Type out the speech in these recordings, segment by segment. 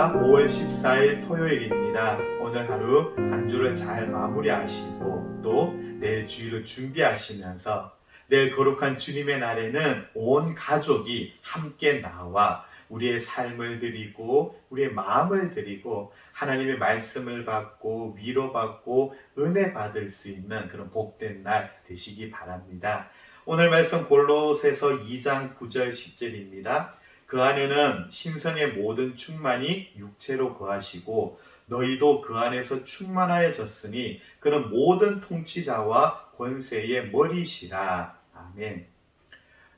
안녕하십니까. 5월 14일 토요일입니다. 오늘 하루 한 주를 잘 마무리하시고 또 내일 주일을 준비하시면서 내일 거룩한 주님의 날에는 온 가족이 함께 나와 우리의 삶을 드리고 우리의 마음을 드리고 하나님의 말씀을 받고 위로받고 은혜 받을 수 있는 그런 복된 날 되시기 바랍니다. 오늘 말씀 골로새서 2장 9절 10절입니다. 그 안에는 신성의 모든 충만이 육체로 거하시고 너희도 그 안에서 충만하여졌으니 그는 모든 통치자와 권세의 머리시라. 아멘.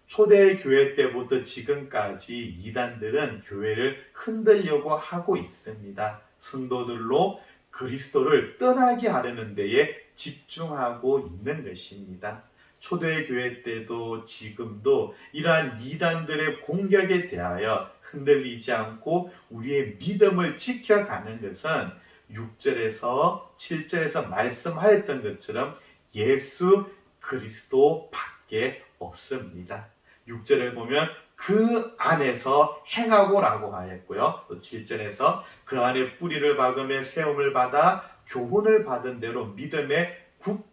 초대 교회 때부터 지금까지 이단들은 교회를 흔들려고 하고 있습니다. 성도들로 그리스도를 떠나게 하려는 데에 집중하고 있는 것입니다. 초대 교회 때도 지금도 이러한 이단들의 공격에 대하여 흔들리지 않고 우리의 믿음을 지켜가는 것은 6절에서 7절에서 말씀하였던 것처럼 예수 그리스도 밖에 없습니다. 6절을 보면 그 안에서 행하고라고 하였고요. 또 7절에서 그 안에 뿌리를 박음에 세움을 받아 교훈을 받은 대로 믿음에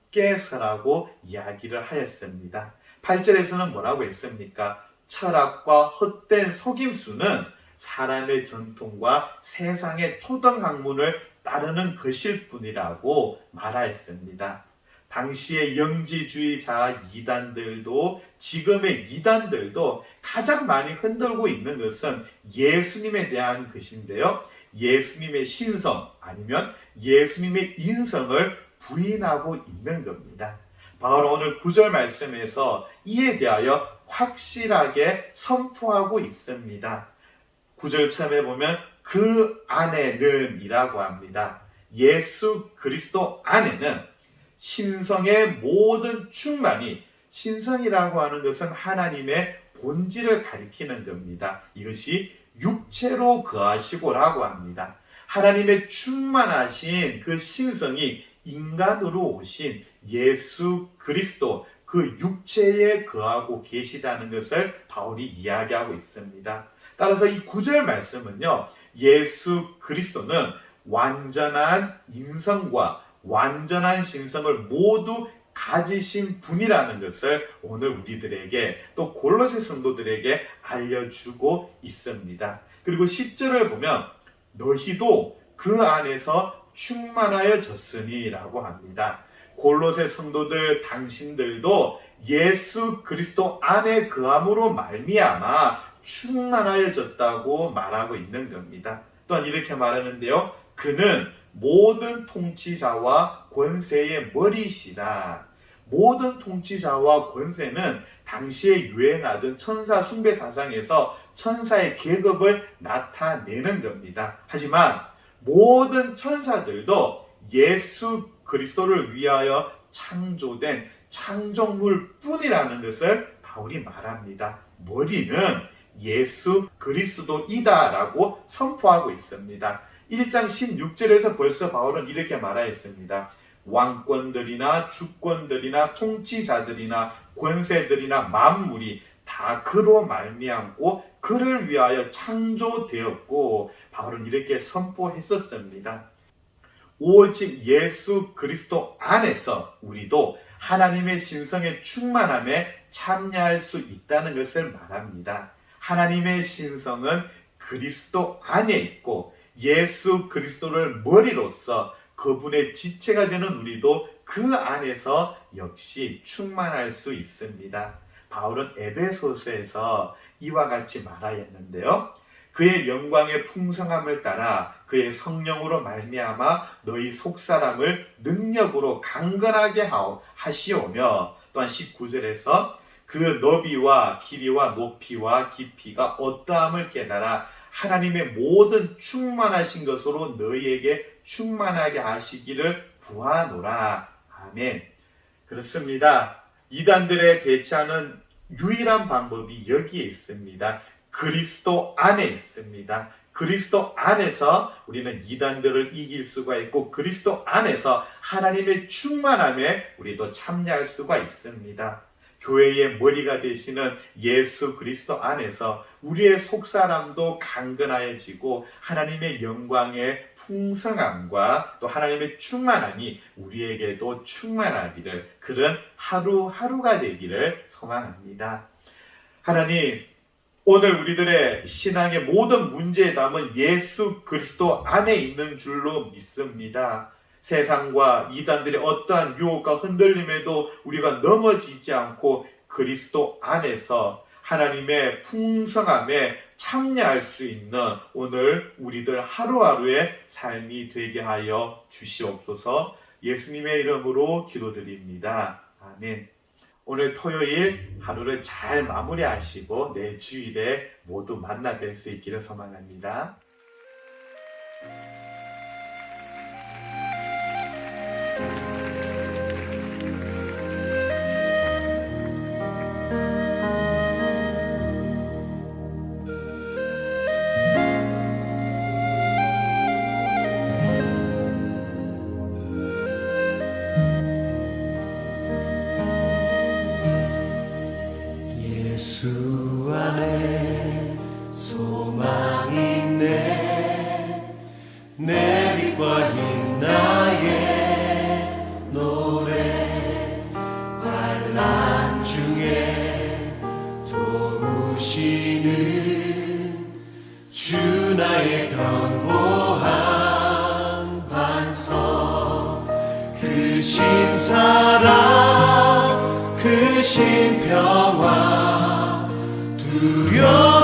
굳게 서라고 이야기를 하였습니다. 8절에서는 뭐라고 했습니까? 철학과 헛된 속임수는 사람의 전통과 세상의 초등학문을 따르는 것일 뿐이라고 말하였습니다. 당시의 영지주의자 이단들도 지금의 이단들도 가장 많이 흔들고 있는 것은 예수님에 대한 것인데요. 예수님의 신성 아니면 예수님의 인성을 부인하고 있는 겁니다. 바로 오늘 구절 말씀에서 이에 대하여 확실하게 선포하고 있습니다. 구절 처음에 보면 그 안에는 이라고 합니다. 예수 그리스도 안에는 신성의 모든 충만이 신성이라고 하는 것은 하나님의 본질을 가리키는 겁니다. 이것이 육체로 거하시고라고 합니다. 하나님의 충만하신 그 신성이 인간으로 오신 예수 그리스도 그 육체에 거하고 계시다는 것을 바울이 이야기하고 있습니다. 따라서 이 구절 말씀은요. 예수 그리스도는 완전한 인성과 완전한 신성을 모두 가지신 분이라는 것을 오늘 우리들에게 또 골로새 성도들에게 알려주고 있습니다. 그리고 10절을 보면 너희도 그 안에서 충만하여졌으니라고 합니다. 골로새 성도들 당신들도 예수 그리스도 안에 그함으로 말미암아 충만하여졌다고 말하고 있는 겁니다. 또한 이렇게 말하는데요. 그는 모든 통치자와 권세의 머리시라. 모든 통치자와 권세는 당시에 유행하던 천사 숭배 사상에서 천사의 계급을 나타내는 겁니다. 하지만 모든 천사들도 예수 그리스도를 위하여 창조된 창조물 뿐이라는 것을 바울이 말합니다. 머리는 예수 그리스도이다라고 선포하고 있습니다. 1장 16절에서 벌써 바울은 이렇게 말하였습니다. 왕권들이나 주권들이나 통치자들이나 권세들이나 만물이 다 그로 말미암고 그를 위하여 창조되었고 바울은 이렇게 선포했었습니다. 오직 예수 그리스도 안에서 우리도 하나님의 신성의 충만함에 참여할 수 있다는 것을 말합니다. 하나님의 신성은 그리스도 안에 있고 예수 그리스도를 머리로서 그분의 지체가 되는 우리도 그 안에서 역시 충만할 수 있습니다. 바울은 에베소서에서 이와 같이 말하였는데요. 그의 영광의 풍성함을 따라 그의 성령으로 말미암아 너희 속사람을 능력으로 강건하게 하시오며 또한 19절에서 그 너비와 길이와 높이와 깊이가 어떠함을 깨달아 하나님의 모든 충만하신 것으로 너희에게 충만하게 하시기를 구하노라. 아멘. 그렇습니다. 이단들에 대처하는 유일한 방법이 여기에 있습니다. 그리스도 안에 있습니다. 그리스도 안에서 우리는 이단들을 이길 수가 있고 그리스도 안에서 하나님의 충만함에 우리도 참여할 수가 있습니다. 교회의 머리가 되시는 예수 그리스도 안에서 우리의 속사람도 강건하여지고 하나님의 영광의 풍성함과 또 하나님의 충만함이 우리에게도 충만하기를 그런 하루하루가 되기를 소망합니다. 하나님, 오늘 우리들의 신앙의 모든 문제에 담은 예수 그리스도 안에 있는 줄로 믿습니다. 세상과 이단들의 어떠한 유혹과 흔들림에도 우리가 넘어지지 않고 그리스도 안에서 하나님의 풍성함에 참여할 수 있는 오늘 우리들 하루하루의 삶이 되게 하여 주시옵소서 예수님의 이름으로 기도드립니다. 아멘. 오늘 토요일 하루를 잘 마무리하시고 내일 주일에 모두 만나 뵐 수 있기를 소망합니다. 나의 견고한 반석. 그 신 사랑 그 신 평화 두려움